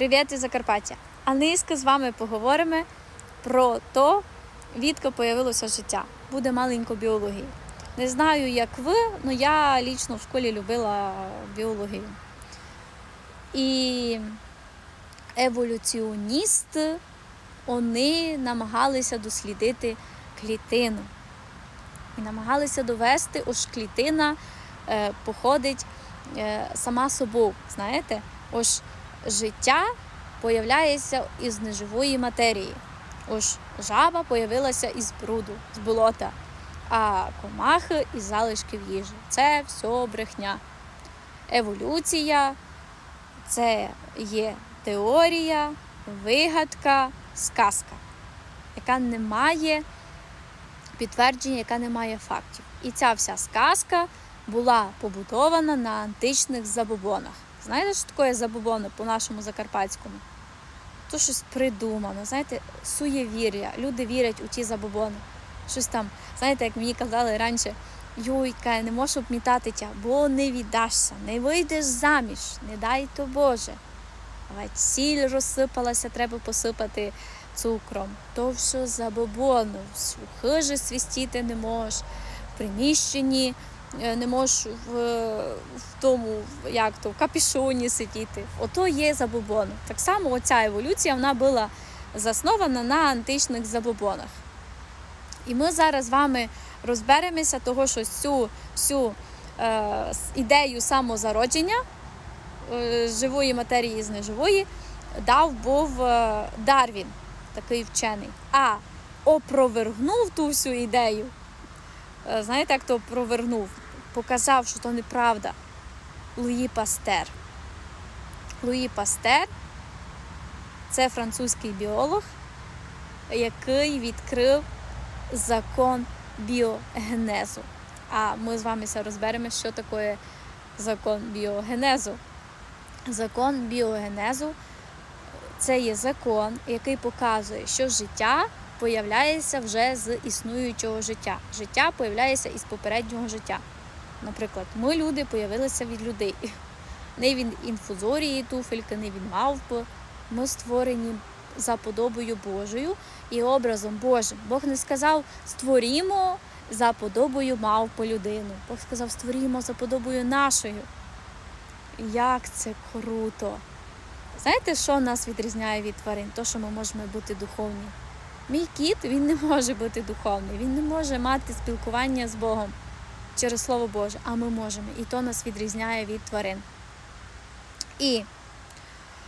Привіт із Закарпаття! А низько з вами поговоримо про то, відки появилося життя. Буде маленько біології. Не знаю, як ви, але я лічно в школі любила біологію. І еволюціоністи вони намагалися дослідити клітину. І намагалися довести, ось клітина е, походить е, сама собою. Знаєте, ось життя появляється із неживої матерії. Ось жаба появилася із бруду, з болота, а комахи із залишків їжі. Це все брехня. Еволюція це є теорія, вигадка, сказка, яка не має підтвердження, яка не має фактів. І ця вся сказка була побудована на античних забобонах. Знаєте, що таке забобони по нашому закарпатському? То щось придумано, знаєте, суєвір'я. Люди вірять у ті забобони. Щось там, знаєте, як мені казали раніше, Юйка, не можеш обмітати тя, бо не віддашся, не вийдеш заміж, не дай то Боже. Авать сіль розсипалася, треба посипати цукром. То все забобоно, в хижі свістіти не можеш, в приміщенні не можеш в, в тому, як то, в капішоні сидіти. Ото є забобони. Так само оця еволюція вона була заснована на античних забобонах. І ми зараз з вами розберемося, того, що цю всю е, ідею самозародження е, живої матерії з неживої дав був е, Дарвін, такий вчений. А опровергнув ту всю ідею. Е, знаєте, як то опровергнув? Показав, що то неправда. Луї Пастер. Луї Пастер це французький біолог, який відкрив закон біогенезу. А ми з вами все розберемо, що таке закон біогенезу. Закон біогенезу це є закон, який показує, що життя появляється вже з існуючого життя. Життя появляється із попереднього життя. Наприклад, ми люди появилися від людей. Не від інфузорії туфельки, не від мавпи. Ми створені за подобою Божою і образом Божим. Бог не сказав створімо за подобою мавпи людину. Бог сказав створімо за подобою нашою. Як це круто! Знаєте, що нас відрізняє від тварин? То, що ми можемо бути духовні. Мій кіт він не може бути духовний, він не може мати спілкування з Богом через Слово Боже, а ми можемо. І то нас відрізняє від тварин. І